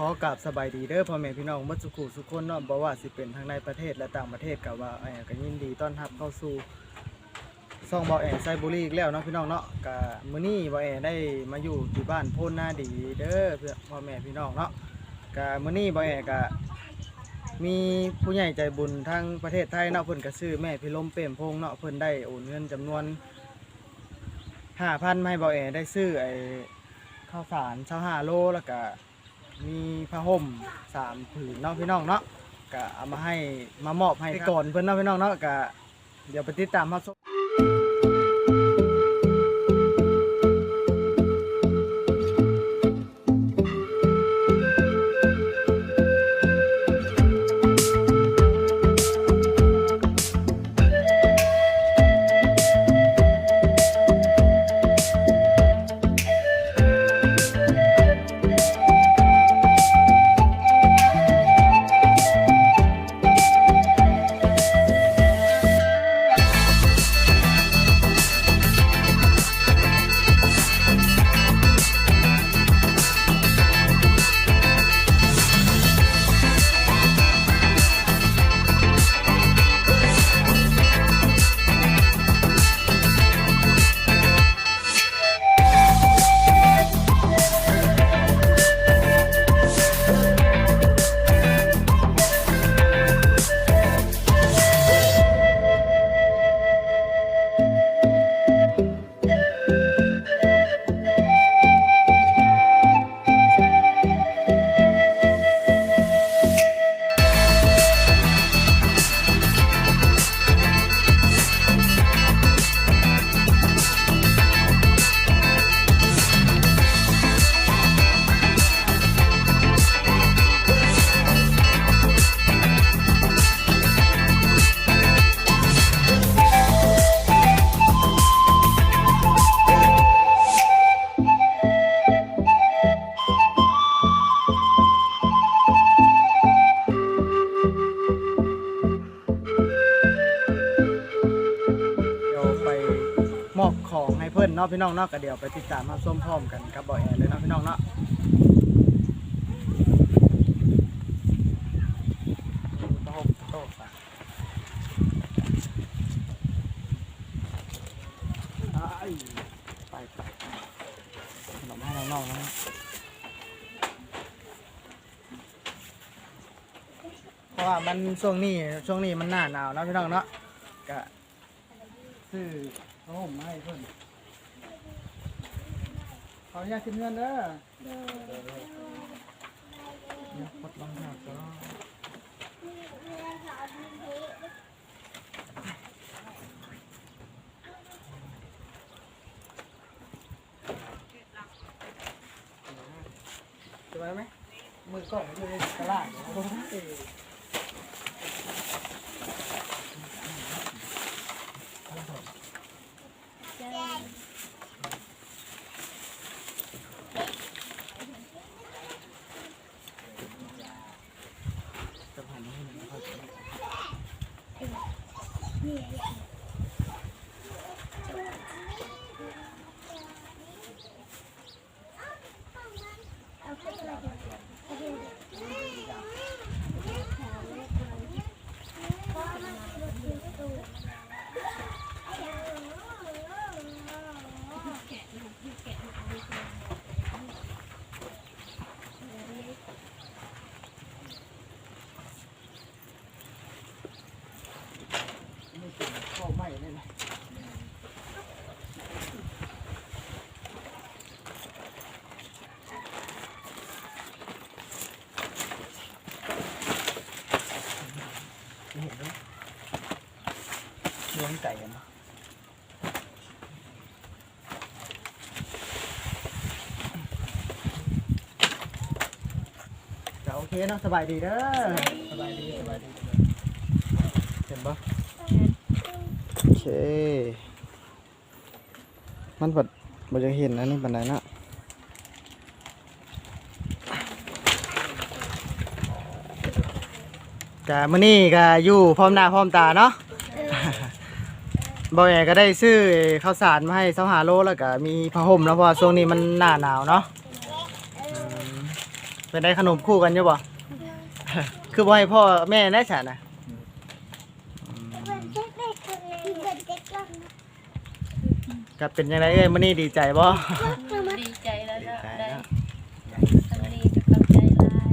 ขอกราบสบายดีเด้อพ่อแม่พี่น้องมื่อสุขุสุขคนเนาะบ่ว่าสิเป็นทั้งในประเทศและต่างประเทศก็ว่าแอก็ยินดีต้อนรับเข้าสู่ซ่องบ่อแอไซบุรีอีกแล้วเนาะพี่น้องเนาะก็มื้อนี้บ่อแอได้มาอยู่ที่บ้านโพนนาดีเด้อเพื่อพ่อแม่พี่น้องเนาะก็มื้อนี้บ่อแอก็มีผู้ใหญ่ใจบุญทางประเทศไทยเนาะเพิ่นก็ซื้อแม่พี่ลมเปรมพงเนาะเพิ่นได้โอนเงินจำนวน5,000มาให้บ่อแอได้ซื้อไอ้ข้าวสาร25โลแล้วก็ มีผ้าห่มสามผืนเนาะพี่น้องเนาะก็เอามาให้มามอบให้ก่อนเพื่อนเนาะพี่น้องเนาะก็เดี๋ยวไปติดตามมาชม มอบของให้เพื่อนเนาะพี่น้องเนาะก็เดี๋ยวไปติดตามมาส้มพร้อมกันกับบ่อแอนเลยเนาะพี่น้องเนาะไปไปไปขนมให้น้องๆนะเพราะว่ามันช่วงนี้ช่วงนี้มันหน้าหนาวนะพี่น้องเนาะก็ซื้อ ผ้าห่มมาให้เพิ่นขออนุญาตขึ้นเงินเด้อเนี่ยกดลองหักก็จะไปไหมมือกล้องอยู่ในกระลาดโอ้ย จะผ่านมาให้หนึ่งนะครับไม่ถึงเข้าไม่เลยนะเห็นไหมเลี้ยงไก่กันเนาะจะ โอเคเนาะสบายดีเด้อสบายดีสบายดีเห็นปะโอเค มันปัดมันจะเห็นนะนี่ปันไหนะกะมื้อนี้ก็อยู่พร้อมหน้าพร้อมตาเนาะบ่แอก็ได้ซื้อข้าวสารมาให้เสาหาโลแล้วก็มีผ้าห่มแล้วเพราะช่วงนี้มันหน้าหนาวเนาะ เป็นได้ขนมคู่กันอยู่บ่คือบ่ให้พ่อแม่ได้ฉันนะก็เป็นยังไงเอ้ยมื้อนี้ดีใจบ่ดีใจแล้วดีเนาะใจได้เนาะสำนีกับกำใจหลาย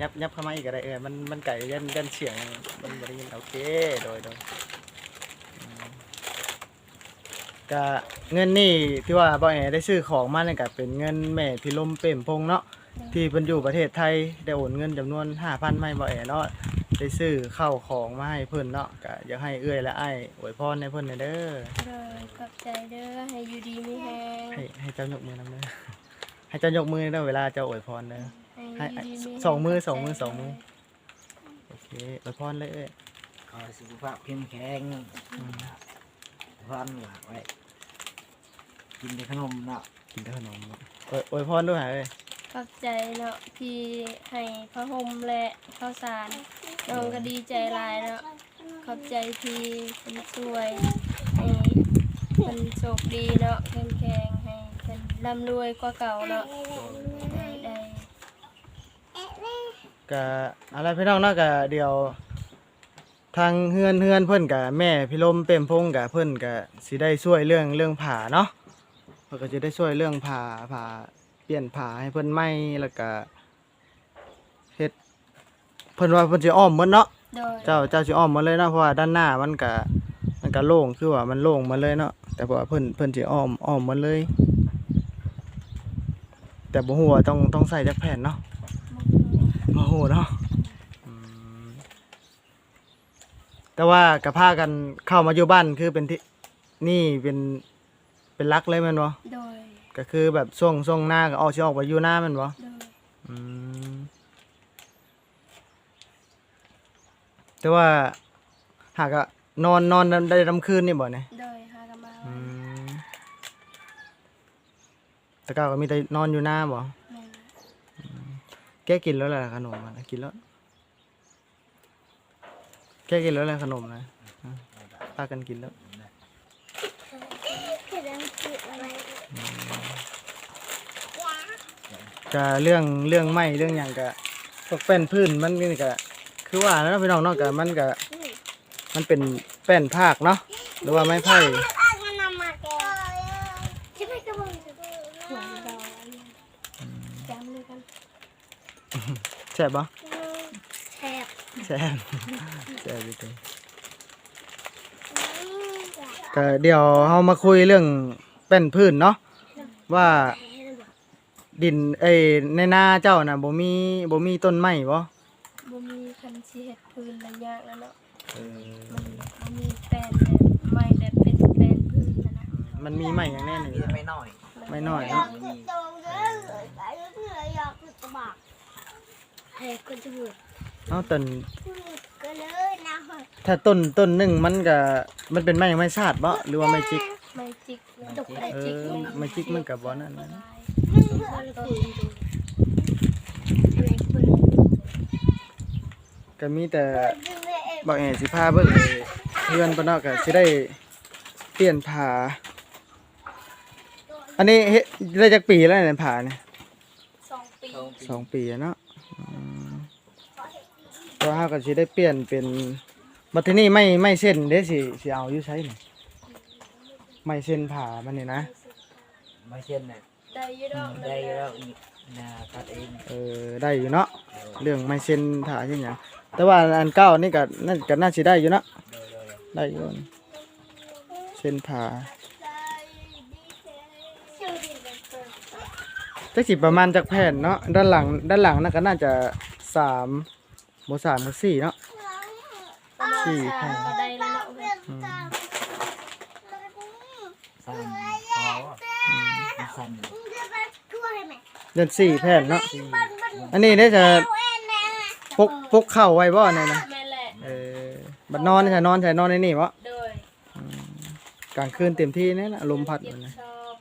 ยับยับเข้ามาอีกก็ได้เอ้ยมันมันไก่ยันยันเสียงมันบ่ได้ยินโอเคโดยโดยอืมก็เงินนี่ที่ว่าบ่แอได้ซื้อของมานี่ก็เป็นเงินแม่พี่ลมเปรมพงษ์เนาะ ที่เพิ่นอยู่ประเทศไทยได้โอนเงินจำนวน5,000มาให้บ่แอเนาะได้ซื้อข้าวของมาให้เพิ่นเนาะก็อยากให้เอื้อยและอ้ายอวยพรให้เพิ่นหน่อยเด้อเลยกับใจเด้อให้อยู่ดีมีแฮงให้ให้เจ้ายกมือนำเด้อให้เจ้ายกมือเด้อเวลาเจ้าอวยพรเด้อ ให้ให้อยู่ดีมีแฮสองมือสองมือสองมือ โอเคอวยพรเลยเอ้ยขอให้สุขภาพเข้มแข็งพันหลากไว้ กินแต่ขนมเนาะ กินแต่ขนมเนาะอวยอวยพรด้วยหาเอ้ย กับใจเนาะที่ให้พระห่มและข้าวสารน้องก็ดีใจหลายเนาะขอบใจที่เป็นช่วยให้เป็นโชคดีเนาะเข้มแข็งให้เป็นร่ำรวยกว่าเก่าเนาะได้ได้ก็อะไรพี่น้องเนาะก็เดี๋ยว ทางเฮือนเฮือนเพิ่อนกับแม่พี่ลมเปรมพงษ์กับเพิ่อนก็สิได้ช่วยเรื่องเรื่องผ่าเนาะเพิ่นก็จะได้ช่วยเรื่องผ่าผ่า เปลี่ยนผ่าให้เพิ่นใหม่แล้วก็เฮ็ดเพิ่นว่าเพิ่นสิอ้อมหมดเนาะโดยเจ้าเจ้าสิอ้อมหมดเลยเนาะเพราะว่าด้านหน้ามันก็มันก็โล่งคือว่ามันโล่งหมาเลยเนาะแต่ว่าเพิ่นเพิ่นสิอ้อมอ้อมหมดเลย แต่บ่ฮู้ว่าต้องต้องใส่จักแผ่นเนาะบ่ฮู้เนาะอืมแต่ว่าก็พากันเข้ามาอยู่บ้านคือเป็นที่นี่เป็นเป็นหลักเลยแม่นบ่โดย ก็คือแบบช่วงช่วงหน้าก็ออกสิออกไปอยู่หน้าแม่นบ่โดยอืมแต่ว่าหากอะนอนนอนได้ลำคืนนี่บ่เนี่ยโดยหากันมาอืไว้มแต่ก็มีแต่นอนอยู่หน้าบ่แม่นแกกินแล้วแหละขนมอะกินแล้ว แกกินแล้วแหละขนมนะอะพากันกินแล้ว ก็เรื่องเรื่องไม้เรื่องหยังก็พวกแป้นพื้นมันนี่ก็คือว่าแล้วพี่น้องเนาะก็มันก็มันเป็นแป้นภาคเนาะหรือว่าไม้ไผ่หัวดอกจำเลยกันแซ่บบ่แซ่บแซ่บแซ่บจริงๆก็เดี๋ยวเฮามาคุยเรื่องแป้นพื้นเนาะว่า ดินเอ้ยในนาเจ้าน่ะบ่มีบ่มีต้นไม้บ่บ่มีคันสิเฮ็ดพื้นระยะแล้วเนาะเออมันบ่มีแปลนแบบไม้แบบเป็นแปลนพื้นนะนะมันมีไม้อย่างแน่นี่มีแต่ไม่น้อยไม่น้อยเนาะมีเอาต้นถ้าต้นต้นหนึงมันก็มันเป็นไม้ไม้ชาติบ่หรือว่าไม้จิกไม้จิกตกไม้เอจิกอไม้จิกมันก็บ่นั่นนะต้น ก็มีแต่บ่แอสิพาเบิ่งไปเพื่อนเพิ่นเนาะก็สิได้เปลี่ยนผ้าอันนี้เฮ็ดได้จักปีแล้วเนี่ยผ้าเนี่ยสองปีสองปีอะเนาะอืมก็เฮาก็สิได้เปลี่ยนเป็นบัดทีนี้ไม่ไม่เส้นเด้สิสิเอาอยู่ใช้นี่ไม่เส้นผ่ามันนี่นะไม่เช่นน่ะ ได้อยี่ดอกได้แล้วอีกนาตัดเองเออได้อยู่เนาะเรื่องไม่เส้นผ่าจังหยังแต่ว่าอันเก้านี่ก็น่าก็น่าสิได้อยู่เนาะได้อยู่เส้นผ่าจักสิประมาณจักแผ่นเนาะด้านหลังด้านหลังน่ะก็น่าจะสามบ่สามบ่สี่เนาะ สี่แผ่น ก็ได้แล้วเนาะเว้ย อืม สั่นขอมันสั่น เดือนสี่แผ่นเนาะที่อันนี้ได้จะพกพกเข่าไว้บ่เนี่ยนะแม่นแหละเออบัดนอนนี่ใช่นอนใช่นอนในนี่บ่โดยกลางคืนเต็มที่นี่นะลมพัดเก็มับนนะชอบ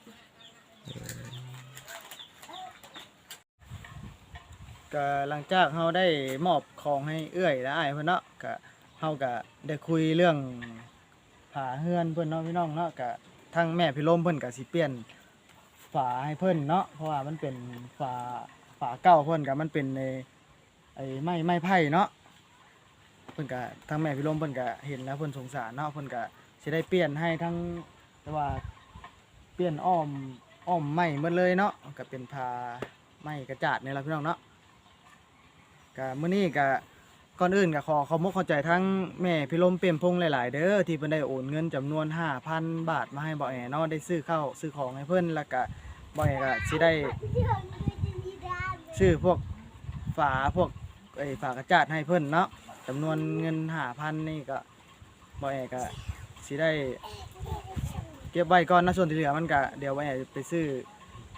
ก็หลังจากเฮาได้มอบของให้เอื้อยและอ้ายเพิ่นเนาะก็เฮาก็ได้คุยเรื่องผาเฮือนเพิ่นเนาะพี่น้องเนาะก็ทางแม่พี่ลมเพิ่นก็สิเปลี่ยน ฝาให้เพิ่นเนาะเพราะว่ามันเป็นฝาฝาเก่าเพิ่นก็มันเป็นในไอ้ไม้ไม้ไผ่เนาะเพิ่นก็ทางแม่พี่ลมเพิ่นก็เห็นแล้วเพิ่นสงสารเนาะเพิ่นก็สิได้เปลี่ยนให้ทั้งแต่ว่าเปลี่ยนอ้อมอ้อมไม้หมดเลยเนาะก็เป็นผ้าไม้กระจาดนี่ล่ะพี่น้องเนาะก็มื้อนี้ก็ก่อนอื่นก็ขอขอบคุณเข้าใจทั้งแม่พี่ลมเปี่ยมพงหลายๆ เด้อที่เพิ่นได้โอนเงินจำนวน 5,000 บาทมาให้บ่อแอเนาะได้ซื้อข้าวซื้อของให้เพิ่นแล้วก็ บ่อแอก็สิได้ชื่อพวกฝาพวกไอ้ฝากระจาดให้เพิ่นเนาะจำนวนเงินหาพันนี่ก็บ่แอก็สิได้ เก็บไว้ก่อนนะส่วนที่เหลือมันก็เดี๋ยวบ่แอไปซื้อ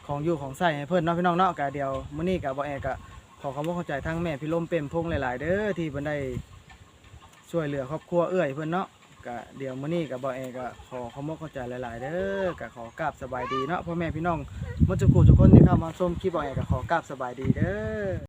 ของอยู่ของใส่ให้เพิ่นเนาะพี่น้องเนาะก็เดี๋ยวมื้อนี้ก็บ่แอก็ขอขอบคุณเข้าใจทั้งแม่พี่ลมเป็นพงหลาย ๆ เด้อที่เพิ่นได้ช่วยเหลือครอบครัวเอื้อยเพิ่นเนาะ ก็เดี๋ยวมื้อนี้ก็บ่แอก็ขอขอมกเข้าใจหลายๆเด้อก็ขอกราบสบายดีเนาะพ่อแม่พี่น้องหมดทุกคู่ทุกคนที่เข้ามาชมคลิปบ่อก็ขอกราบสบายดีเด้อ